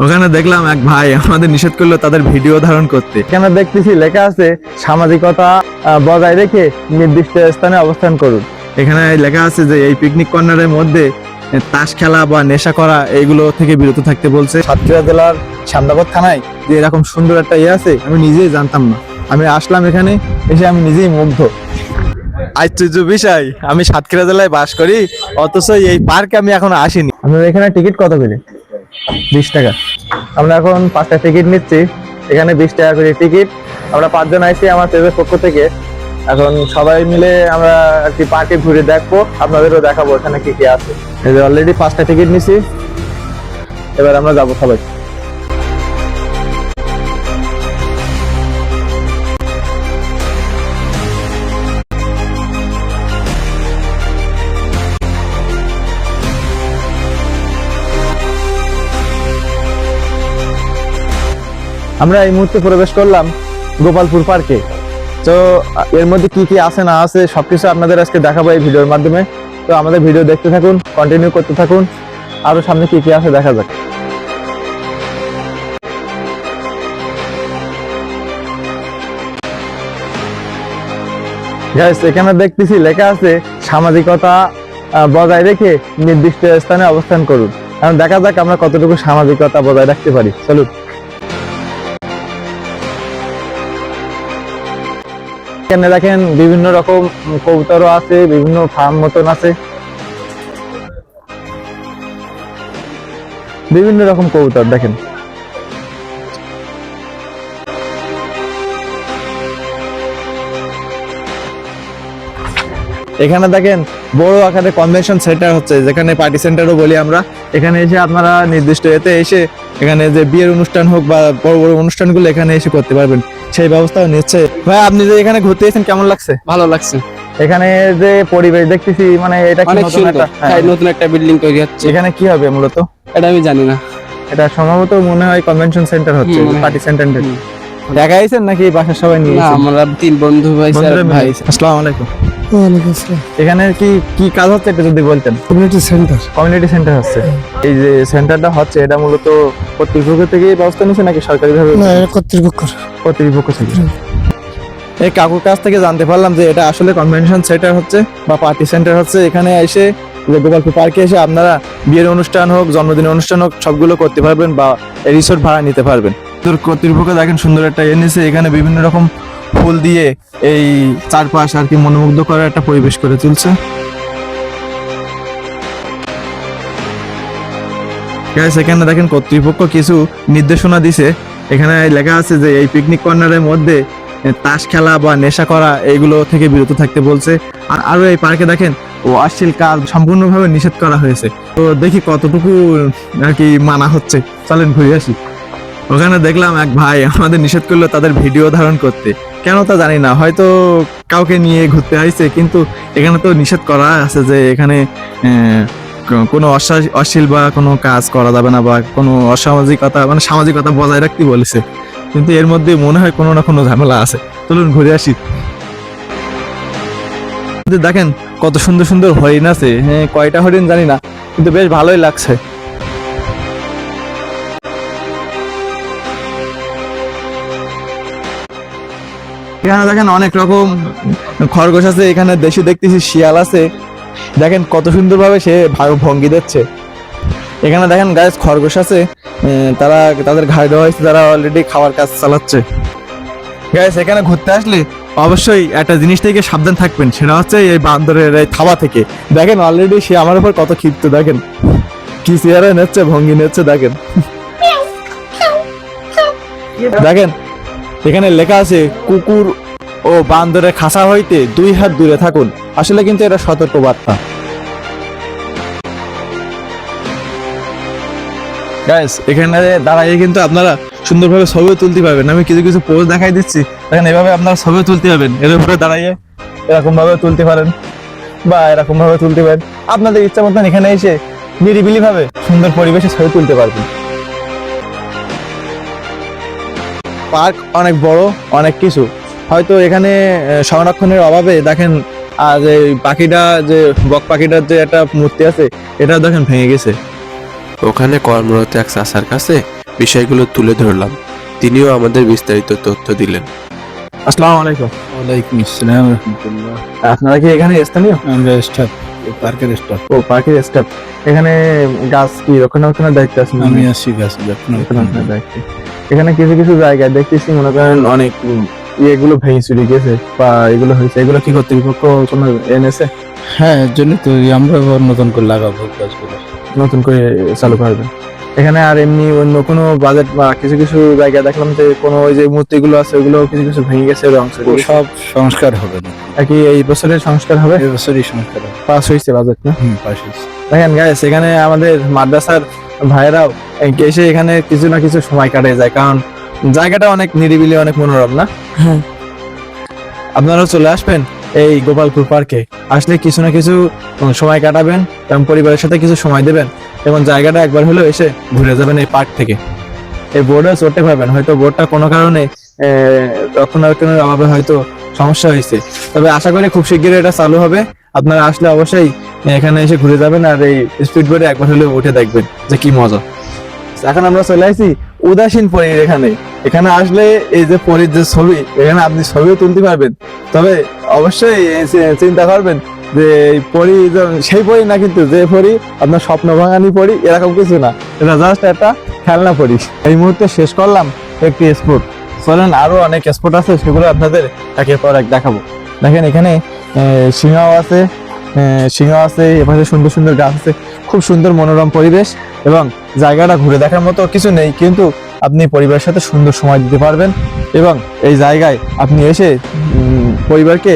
ওখানে দেখলাম এক ভাই আমাদের নিষেধ করল তাদের ভিডিও ধারণ করতে। এখানে দেখতেছি লেখা আছে, সামাজিকতা বজায় রেখে নির্দিষ্ট স্থানে অবস্থান করুন। এখানে লেখা আছে যে এই পিকনিক কর্নারের মধ্যে তাস খেলা বা নেশা করা এইগুলো থেকে বিরত থাকতে বলছে। সাতক্ষীরা জেলার শ্যামনগর থানায় যে এরকম সুন্দর একটা ইয়ে আছে, আমি নিজেই জানতাম না। আমি আসলাম এখানে, এসে আমি নিজেই মুগ্ধ। আশ্চর্য বিষয়, আমি সাতক্ষীরা জেলায় বাস করি, অথচ এই পার্কে আমি এখনও আসিনি। আপনার এখানে টিকিট কত করে? বিশ টাকা। আমরা এখন পাঁচটা টিকিট নিচ্ছি। এখানে বিশ টাকা করে টিকিট আমরা পাঁচজন আইছি আমার পেজের পক্ষ থেকে। এখন সবাই মিলে আমরা আর কি পার্কে ঘুরে দেখব। আপনাদেরও দেখাবো এখানে কি কি আছে। এই যে অলরেডি পাঁচটা টিকিট নিছি। এবার আমরা যাব সবাই। আমরা এই মুহূর্তে প্রবেশ করলাম গোপালপুর পার্কে। তো এর মধ্যে কি কি আছে না আছে সবকিছু আপনাদের আজকে দেখাবো এই ভিডিওর মাধ্যমে। তো আমাদের ভিডিও দেখতে থাকুন কন্টিনিউ করতে থাকুন। আরও সামনে কি কি আছে দেখা যাক। Guys, এখানে দেখতেছি লেখা আছে সামাজিকতা বজায় রেখে নির্দিষ্ট স্থানে অবস্থান করুন। এখন দেখা যাক আমরা কতটুকু সামাজিকতা বজায় রাখতে পারি। চলুন। এখানে দেখেন বিভিন্ন রকম কবুতরও আছে বিভিন্ন ফার্ম মতন আছে। বিভিন্ন রকম কবুতর দেখেন। এখানে দেখেন বড় আকারে কনভেনশন সেন্টার হচ্ছে যেখানে পার্টি সেন্টারও বলি আমরা। এখানে এসে আপনারা নির্দিষ্ট এতে এসে এখানে যে বিয়ের অনুষ্ঠান হোক বা বড় বড় অনুষ্ঠানগুলো এখানে এসে করতে পারবেন। সেই ব্যবস্থাও নিচ্ছে। ভাই আপনি যে এখানে ঘুরতে এসেছেন কেমন লাগছে? ভালো লাগছে। এখানে যে পরিবেশ দেখতেছি মানে এটা কি অনেক নতুন সুন্দর। একটা হ্যাঁ। হ্যাঁ, নতুন একটা বিল্ডিং তৈরি হচ্ছে। এখানে কি হবে মূলত? এটা আমি জানি না। এটা সম্ভবত মনে হয় কনভেনশন সেন্টার হচ্ছে। পার্টি সেন্টার হুম। দেখা আইছেন নাকি বাসার সবাই নিয়ে আমরা তিন বন্ধু ভাই ভাই। আসসালামু আলাইকুম। এখানে কি কি কাজ হচ্ছে একটু যদি বলতেন? কমিউনিটি সেন্টার কমিউনিটি সেন্টার হচ্ছে। এই যে সেন্টারটা হচ্ছে এটা মূলত কর্তৃপক্ষ থেকে ব্যবস্থা নিচ্ছে নাকি না এটা কর্তৃপক্ষ। কর্তৃপক্ষ থেকে। এই কাকুর কাছ থেকে জানতে পারলাম যে এটা আসলে কনভেনশন সেন্টার হচ্ছে বা পার্টি সেন্টার হচ্ছে। এখানে এসে যে গোপালপুর পার্কে এসে আপনারা বিয়ের অনুষ্ঠান হোক জন্মদিনের অনুষ্ঠান হোক সবগুলো করতে পারবেন বা রিসোর্ট ভাড়া নিতে পারবেন। তোর কর্তৃপক্ষ দেখেন সুন্দর একটা এনেছে এখানে বিভিন্ন রকম ফুল দিয়ে এই চারপাশ আর কি মনোমুগ্ধ করার একটা পরিবেশ করে তুলছে। এখানে দেখেন কর্তৃপক্ষ কিছু নির্দেশনা দিছে। এখানে লেখা আছে যে এই পিকনিক কর্নারের মধ্যে তাস খেলা বা নেশা করা এইগুলো থেকে বিরত থাকতে বলছে। আর আরও এই পার্কে দেখেন ও অশ্লীল কাজ সম্পূর্ণভাবে নিষেধ করা হয়েছে। তো দেখি কতটুকু আর কি মানা হচ্ছে। চলেন ঘুরে আসি। ওখানে দেখলাম এক ভাই আমাদের নিষেধ করল তাদের ভিডিও ধারণ করতে। কেন তা জানি না, হয়তো কাউকে নিয়ে ঘুরতে হয়েছে কিন্তু এখানে তো নিষেধ করা আছে যে এখানে কোনো অশ্লীল বা কোনো কাজ করা যাবে না বা কোনো অসামাজিকতা মানে সামাজিকতা বজায় রাখতে বলেছে। কিন্তু এর মধ্যে মনে হয় কোনো না কোনো ঝামেলা আছে। চলুন ঘুরে আসি। দেখেন, কত সুন্দর সুন্দর হরিণ আছে। হ্যাঁ কয়টা হরিণ জানি না, কিন্তু বেশ ভালোই লাগছে। এখানে দেখেন অনেক রকম খরগোশ আছে এখানে দেশি দেখতেছি শিয়াল আছে। দেখেন কত সুন্দরভাবে সে ভাগ- ভঙ্গি দিচ্ছে। এখানে দেখেন গাছ খরগোশ আছে তারা তাদের ঘাড়ে দেওয়া হয়েছে তারা অলরেডি খাওয়ার কাজ চালাচ্ছে। গাইস এখানে ঘুরতে আসলে অবশ্যই একটা জিনিস থেকে সাবধান থাকবেন সেটা হচ্ছে এই বান্দরের এই থাবা থেকে। দেখেন অলরেডি সে আমার উপর কত ক্ষিপ্ত দেখেন। কি চেয়ারে নিচ্ছে ভঙ্গি নিচ্ছে দেখেন। দেখেন এখানে লেখা আছে, কুকুর ও বান্দরের খাসা হইতে দুই হাত দূরে থাকুন। আসলে কিন্তু এটা সতর্ক বার্তা গাইস এখানে দাঁড়াইয়ে কিন্তু আপনারা সুন্দরভাবে ছবিও তুলতে পারবেন। আমি কিছু কিছু পোজ দেখাই দিচ্ছি। দেখেন, এভাবে আপনারা ছবিও তুলতে পারবেন। এর উপরে দাঁড়াইয়ে এরকম ভাবে তুলতে পারেন বা এরকম ভাবে তুলতে পারেন। আপনাদের ইচ্ছা মতন এখানে এসে নিরিবিলি ভাবে সুন্দর পরিবেশে ছবি তুলতে পারবেন। পার্ক অনেক বড় অনেক কিছু। হয়তো এখানে সংরক্ষণের অভাবে দেখেন আর এই পাখিটা যে বক পাখিটার যে একটা মূর্তি আছে এটাও দেখেন ভেঙে গেছে। ওখানে কর্মরত এক চাষার কাছে বিষয়গুলো তুলে ধরলাম। তিনিও আমাদের বিস্তারিত তথ্য দিলেন। আসসালামু আলাইকুম। ওয়ালাইকুম আসসালাম রহমতুল্লাহ। আপনারা কি এখানে স্থানীয়? আমরা স্টাফ পার্কের স্টাফ। ও পার্কের স্টাফ। এখানে গাছ কি রক্ষণাবেক্ষণের দায়িত্ব আছে আমি আছি গাছ রক্ষণাবেক্ষণের দায়িত্বে। এখানে কিছু কিছু জায়গায় দেখতেছি মনে করেন অনেক ইয়েগুলো ভেঙে চুরি গেছে বা এগুলো হয়েছে। এগুলো কি কর্তৃপক্ষ কোনো এনেছে? হ্যাঁ এর জন্য তো আমরা আবার নতুন করে লাগাবো গাছগুলো নতুন করে চালু করবেন এখানে আর এমনি অন্য কোনো বাজেট বা কিছু কিছু জায়গায় দেখলাম যে কোনো ওই যে মূর্তিগুলো আছে ওগুলো কিছু কিছু ভেঙে গেছে ওর অংশ সব সংস্কার হবে না। কি এই বছরের সংস্কার হবে? এবছরই সংস্কার হবে। পাস হয়েছে বাজেট না? হুম পাশে দেখেন গাইস এখানে আমাদের মাদ্রাসার ভাইয়েরাও এসে এখানে কিছু না কিছু সময় কাটিয়ে যায় কারণ জায়গাটা অনেক নিরিবিলি অনেক মনোরম না? হ্যাঁ। আপনারাও চলে আসবেন এই গোপালপুর পার্কে। আসলে কিছু না কিছু সময় কাটাবেন এবং পরিবারের সাথে কিছু সময় দেবেন এবং জায়গাটা একবার হলেও এসে ঘুরে যাবেন এই পার্ক থেকে। এই বোর্ডে চড়তে পারবেন হয়তো বোর্ডটা কোনো কারণে আহ, রক্ষণাবেক্ষণের অভাবে হয়তো সমস্যা হয়েছে। তবে আশা করি খুব শিগগিরই এটা চালু হবে। আপনারা আসলে অবশ্যই এখানে এসে ঘুরে যাবেন আর এই স্পিড বোর্ডে একবার হলে উঠে দেখবেন যে কি মজা। এখন আমরা চলে আসছি উদাসীন পরীর এখানে। এখানে আসলে এই যে পরীর যে ছবি, এখানে আপনি ছবিও তুলতে পারবেন। তবে অবশ্যই চিন্তা করবেন যে পরি সেই পরি না কিন্তু যে পরি আপনার স্বপ্ন ভাঙানি পরি, এরকম কিছু না। এটা জাস্ট একটা খেলনা পরি। এই মুহূর্তে শেষ করলাম একটি স্পোর্ট চলেন আরও অনেক স্পোর্ট আছে, সেগুলো আপনাদের একের পর এক দেখাবো। দেখেন এখানে সিংহাও আছে সিংহ আছে এপাশে সুন্দর সুন্দর গাছ আছে, খুব সুন্দর মনোরম পরিবেশ এবং জায়গাটা ঘুরে দেখার মতো কিছু নেই, কিন্তু আপনি পরিবারের সাথে সুন্দর সময় দিতে পারবেন এবং এই জায়গায় আপনি এসে পরিবারকে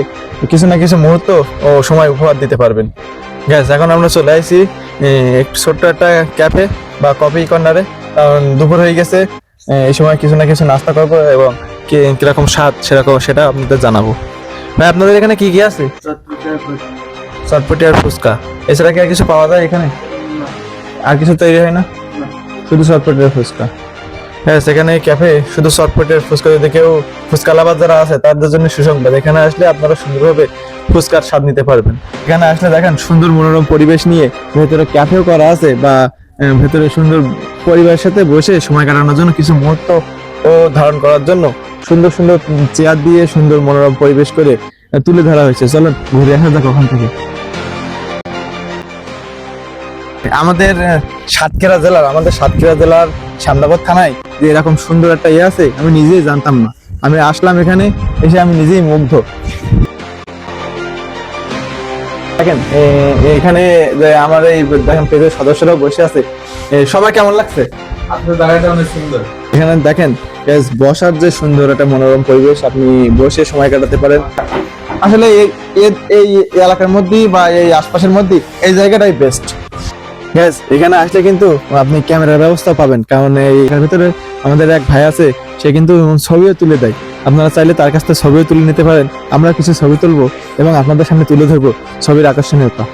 কিছু না কিছু মুহূর্ত ও সময় উপহার দিতে পারবেন। গ্যাস এখন আমরা চলে আসি ছোট্ট একটা ক্যাফে বা কফি কর্নারে কারণ দুপুর হয়ে গেছে এই সময় কিছু না কিছু নাস্তা করব এবং কীরকম স্বাদ সেরকম সেটা আপনাদের জানাব। ভাই, আপনাদের এখানে কি কি আছে? চটপটি আর ফুচকা। এছাড়া কি আর কিছু পাওয়া যায় এখানে? আর কিছু তৈরি হয় না? শুধু চটপটি আর ফুচকা। হ্যাঁ সেখানে ক্যাফে শুধু চটপটি আর ফুচকা যদি কেউ ফুচকা লাভার যারা আছে তাদের জন্য সুসংবাদ। এখানে আসলে আপনারা সুন্দরভাবে ফুচকার স্বাদ নিতে পারবেন। এখানে আসলে দেখেন সুন্দর মনোরম পরিবেশ নিয়ে ভেতরে ক্যাফেও করা আছে বা ভেতরে সুন্দর পরিবারের সাথে বসে সময় কাটানোর জন্য কিছু মুহূর্ত ও ধারণ করার জন্য সুন্দর সুন্দর চেয়ার দিয়ে সুন্দর মনোরম পরিবেশ করে তুলে ধরা হয়েছে। চলো ঘুরে আসা যাক ওখান থেকে। আমাদের সাতক্ষীরা জেলার আমাদের সাতক্ষীরা জেলার শ্যামদাবাদ থানায় যে এরকম সুন্দর একটা ইয়ে আছে আমি নিজেই জানতাম না। আমি আসলাম এখানে এসে আমি নিজেই মুগ্ধ। দেখেন এখানে যে আমার এই দেখেন পেজের সদস্যরাও বসে আছে। এ, সবার কেমন লাগছে? আপনার জায়গাটা অনেক সুন্দর। এখানে দেখেন বসার যে সুন্দর একটা মনোরম পরিবেশ আপনি বসে সময় কাটাতে পারেন। আসলে এই এই এলাকার মধ্যেই বা এই আশপাশের মধ্যেই এই জায়গাটাই বেস্ট গ্যাস এখানে আসলে কিন্তু আপনি ক্যামেরার ব্যবস্থা পাবেন, কারণ এই ভিতরে আমাদের এক ভাই আছে, সে কিন্তু ছবিও তুলে দেয়। আপনারা চাইলে তার কাছ থেকে ছবিও তুলে নিতে পারেন, আমরা কিছু ছবি তুলবো এবং আপনাদের সামনে তুলে ধরবো ছবির আকর্ষণীয়তা।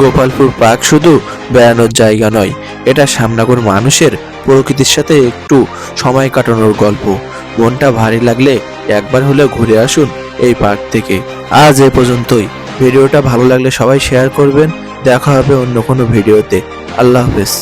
গোপালপুর পার্ক শুধু বেড়ানোর জায়গা নয়, এটা সামনাগর মানুষের প্রকৃতির সাথে একটু সময় কাটানোর গল্প। মনটা ভারী লাগলে একবার হলে ঘুরে আসুন এই পার্ক থেকে। আজ এ পর্যন্তই। ভিডিওটা ভালো লাগলে সবাই শেয়ার করবেন। দেখা হবে অন্য কোনো ভিডিওতে। আল্লাহ হাফেজ।